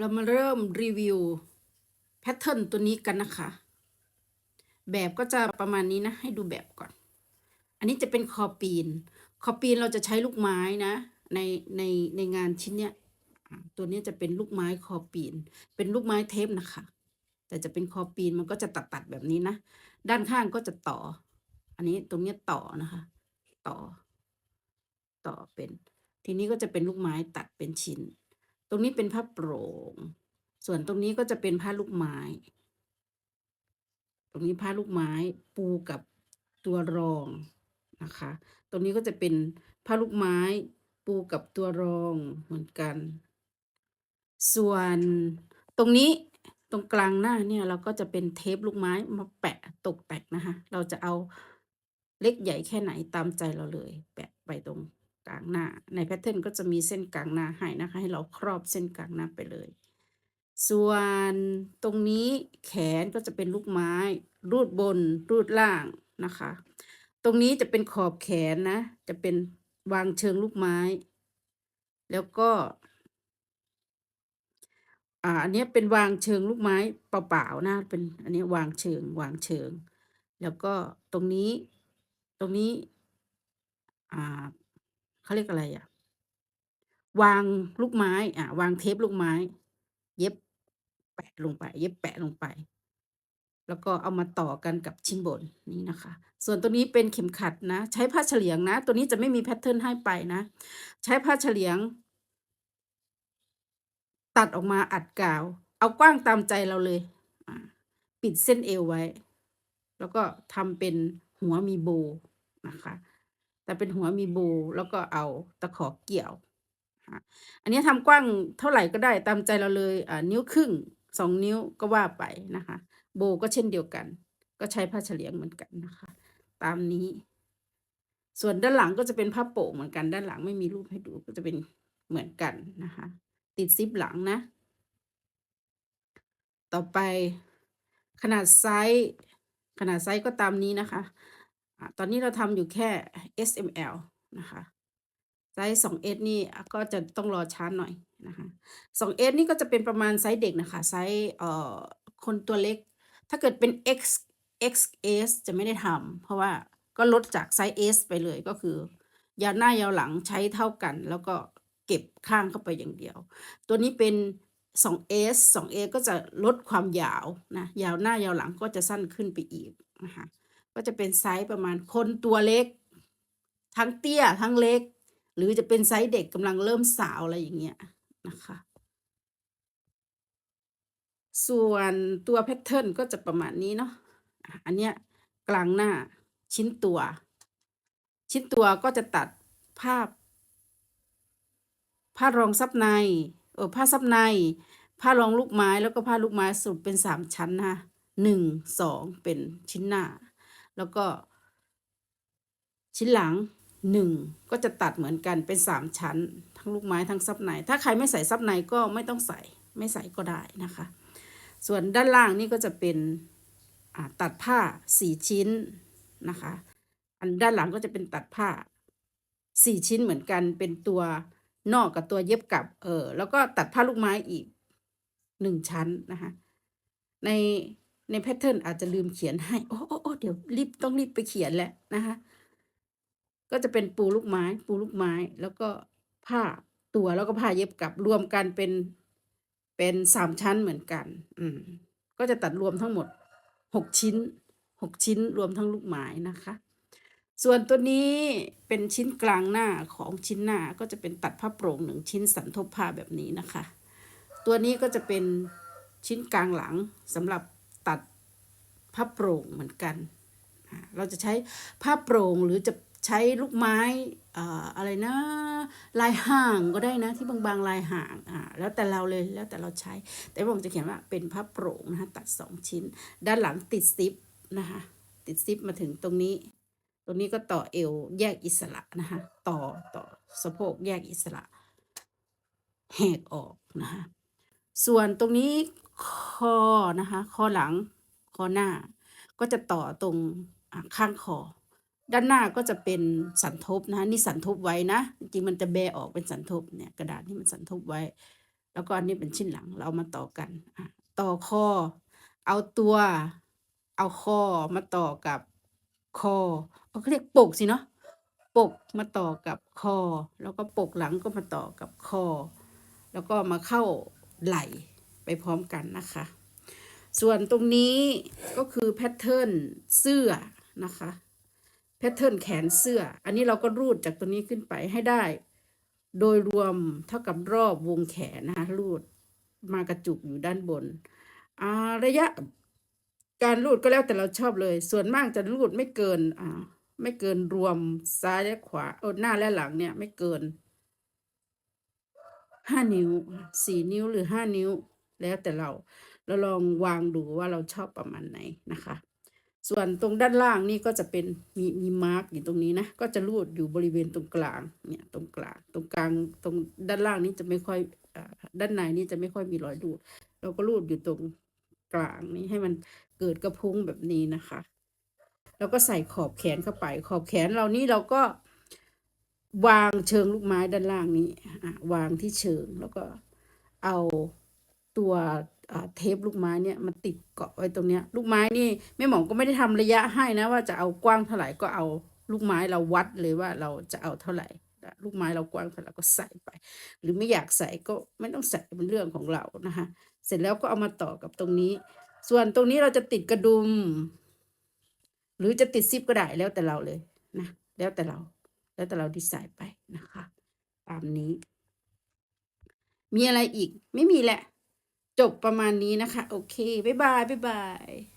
เรามาเริ่มรีวิวแพทเทิร์นตัวนี้กันนะคะ แบบก็จะประมาณนี้นะ ให้ดูแบบก่อน อันนี้จะเป็นคอปีน คอปีนเราจะใช้ลูกไม้นะ ในในในงานชิ้นเนี้ย ตัวนี้จะเป็นลูกไม้คอปีน เป็นลูกไม้เทปนะคะ แต่จะเป็นคอปีนมันก็จะตัดตัดแบบนี้นะ ด้านข้างก็จะต่อ อันนี้ตรงเนี้ยต่อนะคะ ต่อ ต่อเป็น ทีนี้ก็จะเป็นลูกไม้ตัดเป็นชิ้น ตรงนี้เป็นผ้าโปร่ง ส่วนตรงนี้ก็จะเป็นผ้าลูกไม้ ตรงนี้ผ้าลูกไม้ปูกับตัวรองนะคะ ตรงนี้ก็จะเป็นผ้าลูกไม้ปูกับตัวรองเหมือนกัน ส่วนตรงนี้ตรงกลางหน้าเนี่ยเราก็จะเป็นเทปลูกไม้มาแปะตกแต่งนะคะ เราจะเอาเล็กใหญ่แค่ไหนตามใจเราเลย แปะไปตรง กลางหน้า ในแพทเทิร์นก็จะมีเส้นกลางหน้าให้นะคะ ให้เราครอบเส้นกลางหน้าไปเลย ส่วนตรงนี้แขนก็จะเป็นลูกไม้ รูดบน รูดล่างนะคะ ตรงนี้จะเป็นขอบแขนนะ จะเป็นวางเชิงลูกไม้ แล้วก็อันนี้เป็นวางเชิงลูกไม้เปล่าๆนะ เป็นอันนี้วางเชิงวางเชิง แล้วก็ตรงนี้ตรงนี้อ่า เขาเรียกอะไรอะวางลูกไม้ อ่าวางเทปลูกไม้ เย็บแปะลงไป เย็บแปะลงไป แล้วก็เอามาต่อกันกับชิ้นบนนี้นะคะ ส่วนตัวนี้เป็นเข็มขัดนะ ใช้ผ้าเฉลียงนะ ตัวนี้จะไม่มีแพทเทิร์นให้ไปนะ ใช้ผ้าเฉลียง ตัดออกมาอัดกาว เอากว้างตามใจเราเลย ปิดเส้นเอวไว้ แล้วก็ทำเป็นหัวมีโบนะคะ แต่เป็นหัวมีโบว์แล้วก็เอาตะขอเกี่ยว อันนี้ทำกว้างเท่าไหร่ก็ได้ตามใจเราเลยนิ้วครึ่งสองนิ้วก็ว่าไปนะคะ โบก็เช่นเดียวกัน ก็ใช้ผ้าเฉลียงเหมือนกันนะคะ ตามนี้ ส่วนด้านหลังก็จะเป็นผ้าโป่งเหมือนกันด้านหลังไม่มีรูปให้ดูก็จะเป็นเหมือนกันนะคะ ติดซิปหลังนะ ต่อไปขนาดไซส์ขนาดไซส์ก็ตามนี้นะคะ ตอนนี้เราทำอยู่แค่ S M L นะคะไซส์ 2S นี่ก็จะต้องรอช้าหน่อยนะคะ 2S นี่ก็จะเป็นประมาณไซส์เด็กนะคะไซส์เอ่อคนตัวเล็ก ถ้าเกิดเป็น X XS จะไม่ได้ทำเพราะว่าก็ลดจากไซส์ S ไปเลยก็คือยาวหน้ายาวหลังใช้เท่ากัน แล้วก็เก็บข้างเข้าไปอย่างเดียว ตัวนี้เป็น 2S 2S ก็จะลดความยาวนะยาวหน้ายาวหลังก็จะสั้นขึ้นไปอีกนะคะ ก็จะเป็นไซส์ประมาณคนตัวเล็ก ทั้งเตี้ยทั้งเล็ก หรือจะเป็นไซส์เด็กกำลังเริ่มสาวอะไรอย่างเงี้ยนะคะ ส่วนตัวแพทเทิร์นก็จะประมาณนี้เนาะอันเนี้ยกลางหน้าชิ้นตัว ชิ้นตัวก็จะตัดภาพ ผ้ารองซับในเออผ้าซับใน ผ้ารองลูกไม้แล้วก็ผ้าลูกไม้สรุปเป็นสามชั้นนะหนึ่งสองเป็นชิ้นหน้า แล้วก็ ชิ้นหลังหนึ่งก็จะตัดเหมือนกันเป็นสามชั้น ทั้งลูกไม้ทั้งซับใน ถ้าใครไม่ใส่ซับในก็ไม่ต้องใส่ไม่ใส่ก็ได้นะคะ ส่วนด้านล่างนี่ก็จะเป็นตัดผ้าสี่ชิ้นนะคะ อันด้านหลังก็จะเป็นตัดผ้าสี่ชิ้นเหมือนกันเป็นตัวนอกกับตัวเย็บกลับ เออ แล้วก็ตัดผ้าลูกไม้อีกหนึ่งชั้นนะคะ ใน ในแพทเทิร์นอาจจะลืมเขียนให้โอ้โอ้โอ้เดี๋ยวรีบต้องรีบไปเขียนแล้วนะคะ ก็จะเป็นปูลูกไม้ ปูลูกไม้ แล้วก็ผ้าตัวแล้วก็ผ้าเย็บกลับรวมกันเป็นเป็นสามชั้นเหมือนกัน อืม ก็จะตัดรวมทั้งหมดหกชิ้นหกชิ้นรวมทั้งลูกไม้นะคะ ส่วนตัวนี้เป็นชิ้นกลางหน้าของชิ้นหน้าก็จะเป็นตัดผ้าโปร่งหนึ่งชิ้นสันทบผ้าแบบนี้นะคะ ตัวนี้ก็จะเป็นชิ้นกลางหลังสำหรับ ตัดผ้าโปร่งเหมือนกัน เราจะใช้ผ้าโปร่งหรือจะใช้ลูกไม้อะไรนะ ลายห่างก็ได้นะ ที่บางๆลายห่างอ่าแล้วแต่เราเลยแล้วแต่เราใช้ แต่ผมจะเขียนว่าเป็นผ้าโปร่งนะคะตัดสองชิ้น ด้านหลังติดซิปนะคะติดซิปมาถึงตรงนี้ ตรงนี้ก็ต่อเอวแยกอิสระนะคะต่อต่อสะโพกแยกอิสระแหกออกนะคะส่วนตรงนี้ค อนะคะคอหลังคอหน้า ก็จะต่อตรงข้างคอ ด้านหน้าก็จะเป็นสันทบนะคะนี่สันทบไว้นะ จริงมันจะแบออกเป็นสันทบเนี่ยกระดาษนี่มันสันทบไว้ แล้วก็อันนี้เป็นชิ้นหลังเรามาต่อกันต่อคอ เอาตัว เอาคอมาต่อกับคอเขาเรียกปกสิเนาะปกมาต่อกับคอ แล้วก็ปกหลังก็มาต่อกับคอ แล้วก็มาเข้าไหล่ ไปพร้อมกันนะคะ ส่วนตรงนี้ก็คือแพทเทิร์นเสื้อนะคะแพทเทิร์นแขนเสื้อ อันนี้เราก็รูดจากตรงนี้ขึ้นไปให้ได้ โดยรวมเท่ากับรอบวงแขนนะคะรูดมากระจุกอยู่ด้านบนอ่าระยะการรูดก็แล้วแต่เราชอบเลย ส่วนมากจะรูดไม่เกินอ่าไม่เกินรวมซ้ายและขวาเออหน้าและหลังเนี่ยไม่เกินห้านิ้วสี่นิ้วหรือห้านิ้ว แล้วแต่เราเราลองวางดูว่าเราชอบประมาณไหนนะคะ ส่วนตรงด้านล่างนี่ก็จะเป็นมีมีมาร์กอยู่ตรงนี้นะก็จะรูดอยู่บริเวณตรงกลางเนี่ยตรงกลางตรงกลางตรงด้านล่างนี้จะไม่ค่อยด้านในนี่จะไม่ค่อยมีรอยรูด เราก็รูดอยู่ตรงกลางนี้ให้มันเกิดกระพุ้งแบบนี้นะคะแล้วก็ใส่ขอบแขนเข้าไป ขอบแขนเรานี่เราก็วางเชิงลูกไม้ด้านล่างนี้วางที่เชิงแล้วก็เอา ตัวเทปลูกไม้เนี่ยมาติดเกาะไว้ตรงเนี้ยลูกไม้นี่แม่หมอก็ไม่ได้ทำระยะให้นะว่าจะเอากว้างเท่าไหร่ก็เอาลูกไม้เราวัดเลยว่าเราจะเอาเท่าไหร่ลูกไม้เรากว้างเท่าไหร่ก็ใส่ไป หรือไม่อยากใส่ก็ไม่ต้องใส่เป็นเรื่องของเรานะคะเสร็จแล้วก็เอามาต่อกับตรงนี้ ส่วนตรงนี้เราจะติดกระดุม หรือจะติดซิปก็ได้แล้วแต่เราเลยนะแล้วแต่เรา แล้วแต่เราดีไซน์ไปนะคะ ตามนี้ มีอะไรอีกไม่มีแหละ จบประมาณนี้นะคะ โอเค บ๊ายบาย บ๊ายบาย